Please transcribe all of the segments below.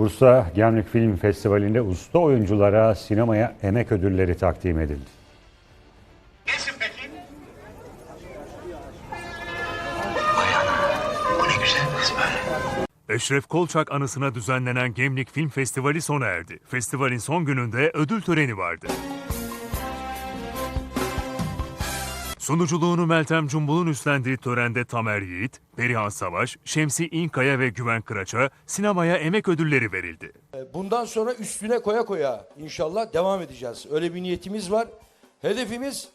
Bursa Gemlik Film Festivali'nde usta oyunculara sinemaya emek ödülleri takdim edildi. Eşref Kolçak anısına düzenlenen Gemlik Film Festivali sona erdi. Festivalin son gününde ödül töreni vardı. Sunuculuğunu Meltem Cumbul'un üstlendiği törende Tamer Yiğit, Perihan Savaş, Şemsi İnkaya ve Güven Kıraç'a sinemaya emek ödülleri verildi. Bundan sonra üstüne koya koya inşallah devam edeceğiz. Öyle bir niyetimiz var. Hedefimiz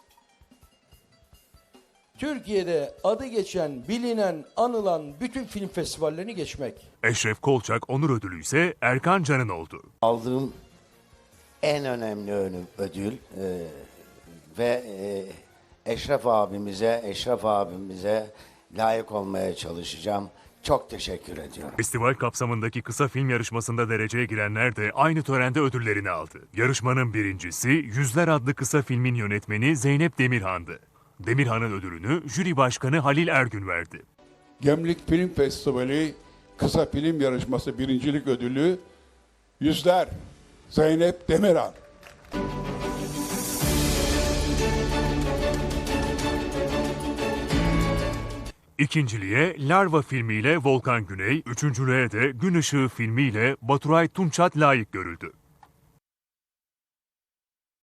Türkiye'de adı geçen, bilinen, anılan bütün film festivallerini geçmek. Eşref Kolçak onur ödülü ise Erkan Can'ın oldu. aldığım en önemli ödül e, ve e, Eşref abimize, Eşref abimize layık olmaya çalışacağım. Çok teşekkür ediyorum. Festival kapsamındaki kısa film yarışmasında dereceye girenler de aynı törende ödüllerini aldı. Yarışmanın birincisi Yüzler adlı kısa filmin yönetmeni Zeynep Demirhan'dı. Demirhan'ın ödülünü jüri başkanı Halil Ergün verdi. Gemlik Film Festivali kısa film yarışması birincilik ödülü Yüzler Zeynep Demirhan. İkinciliğe Larva filmiyle Volkan Güney, üçüncülüğe de Gün Işığı filmiyle Baturay Tunçat layık görüldü.